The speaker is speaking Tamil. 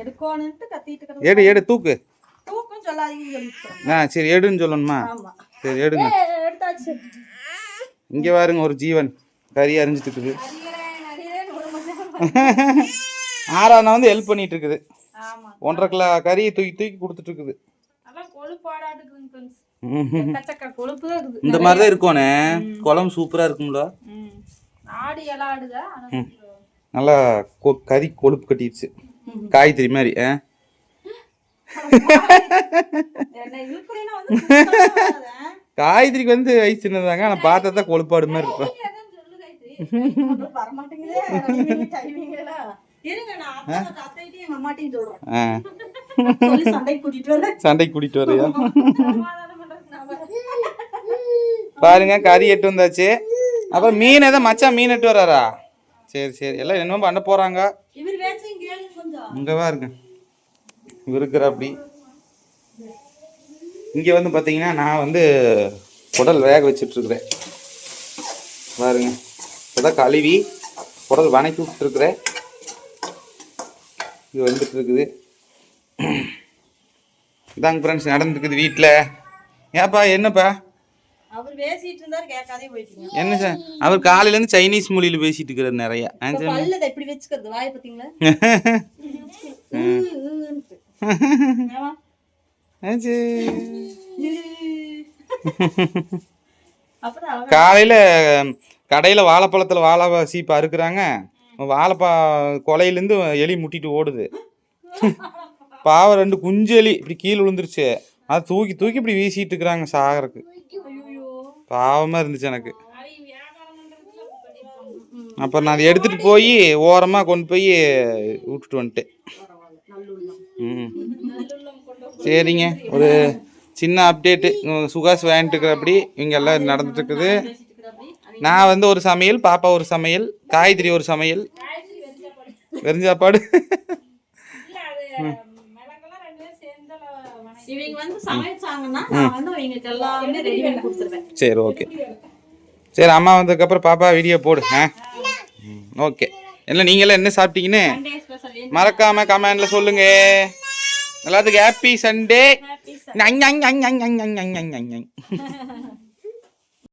எடுக்கணும்ட்டு கத்திட்டு. எடு எடு தூக்கு. தூக்கம் சொல்லிட்டு ஆ சரி எடுன்னு சொல்லணுமா? சரி எடுங்க. எடுத்தாச்சு. இங்கே பாருங்க ஒரு ஜீவன். கறி அரிஞ்சிட்டு இருக்குது. ஆறாண்ணா வந்து ஹெல்ப் பண்ணிட்டு இருக்குது ஒன்றரை கிலோ கறியை தூக்கி தூக்கி கொடுத்துட்டு இருக்குது. இந்த மாதிரி தான் இருக்கோண்ணே குழம்பு சூப்பராக இருக்கும்ல. நல்லா கறி கொழுப்பு கட்டிடுச்சு. காய்கறி மாதிரி ஆ. காய்கறிக்கு வந்து வயசு சின்னதாங்க ஆனால் பார்த்தா தான் கொழுப்பாடு மாதிரி இருப்பேன் சண்டைக்கு கூட்டிட்டு வரையா. பாருங்க கறி எட்டு வந்தாச்சு. அப்புறம் மீன் எதாவது மச்சான் மீன் எட்டு வராரா? சரி சரி. எல்லாம் என்னமோ பண்ண போறாங்க. இவர் பேச்சும் கேளுங்க கொஞ்சம். இங்க பாருங்க இங்க இருக்கிற அப்படி. இங்க வந்து பாத்தீங்கன்னா நான் வந்து குடல் வேக வச்சுட்டு இருக்கிறேன். பாருங்க இப்போதான் கழுவி குடல் வணக்கி விட்டுருக்குறேன். இது வந்துட்டு இருக்குது. இதாங்க ஃப்ரெண்ட்ஸ் நடந்துருக்குது வீட்டில் ஏப்பா என்னப்பா? அவர் பேசிட்டு இருந்தாரு கேட்காதே போயிட்டீங்க. என்ன சார்? அவர் காலையில இருந்து சைனீஸ் மொழியில பேசிட்டு இருக்கிறார் நிறைய. ஆ, இப்ப சரி. பல்லுத எப்படி வச்சுக்கிறது வாயை பாத்தீங்களா? காலையில கடையில வாழைப்பழத்துல வாழை சீப்பா அறுக்குறாங்க வாழைப்பா கொலையிலேருந்து எலி முட்டிட்டு ஓடுது. பாவம் ரெண்டு குஞ்சு எலி இப்படி கீழே விழுந்துருச்சு. அதை தூக்கி தூக்கி இப்படி வீசிட்டு இருக்கிறாங்க சாகருக்கு. ஐயோ. பாவமா இருந்துச்சு எனக்கு. அப்புறம் நான் அதை எடுத்துட்டு போய் ஓரமா கொண்டு போய் விட்டுட்டு வந்துட்டேன். சரிங்க. ஒரு சின்ன அப்டேட்டு சுகாஸ் வாங்கிட்டு அப்படி இவங்க எல்லாம் நடந்துட்டு இருக்குது நான் வந்து ஒரு சமையல் பாப்பா ஒரு சமையல் காய்கறி ஒரு சமையல். வெறும் சாப்பாடு. சரி ஓகே சரி அம்மா வந்ததுக்கப்புறம் பாப்பா வீடியோ போடு ஆ? ஓகே எல்லாம் நீங்களாம் என்ன சாப்பிட்டீங்கன்னு? மறக்காம கமெண்ட்ல சொல்லுங்க. எல்லாத்துக்கும் ஹாப்பி சண்டே